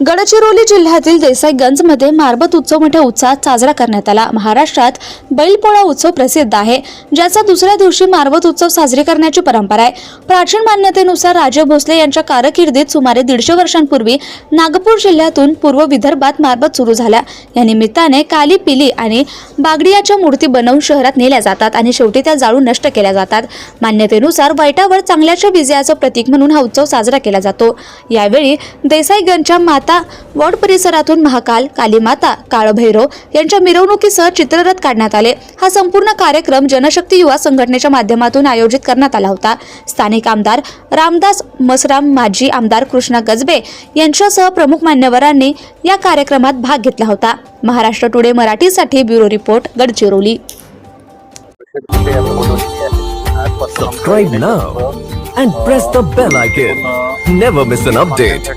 गडचिरोली जिल्ह्यातील देसाईगंजमध्ये मारबत उत्सव मोठ्या उत्साहात साजरा करण्यात आला. महाराष्ट्रात बैलपोळा उत्सव प्रसिद्ध आहे ज्याचा दुसऱ्या दिवशी मारबत उत्सव साजरी करण्याची परंपरा आहे. प्राचीन मान्यतेनुसार राजे भोसले यांच्या कारकिर्दीत सुमारे दीडशे वर्षांपूर्वी नागपूर जिल्ह्यातून पूर्व विदर्भात मारबत सुरू झाल्या या निमित्ताने काली पिली आणि बागडियाच्या मूर्ती बनवून शहरात नेल्या जातात आणि शेवटी त्या जाळून नष्ट केल्या जातात. मान्यतेनुसार वाईटावर चांगल्याच्या विजयाचं प्रतीक म्हणून हा उत्सव साजरा केला जातो. यावेळी देसाईगंजच्या मात वॉर्ड परिसरातून महाकाल कालीमाता काळभैरव यांच्या मिरवणुकीसह चित्ररथ काढण्यात आले हा संपूर्ण कार्यक्रम जनशक्ती युवा संघटनेच्या माध्यमातून आयोजित करण्यात आला होता स्थानिक आमदार रामदास मसराम माजी आमदार कृष्णा गजबे यांच्यासह प्रमुख मान्यवरांनी या कार्यक्रमात भाग घेतला होता महाराष्ट्र टुडे मराठीसाठी bureau report Gadchiroli Subscribe now and press the bell icon. Never miss an update.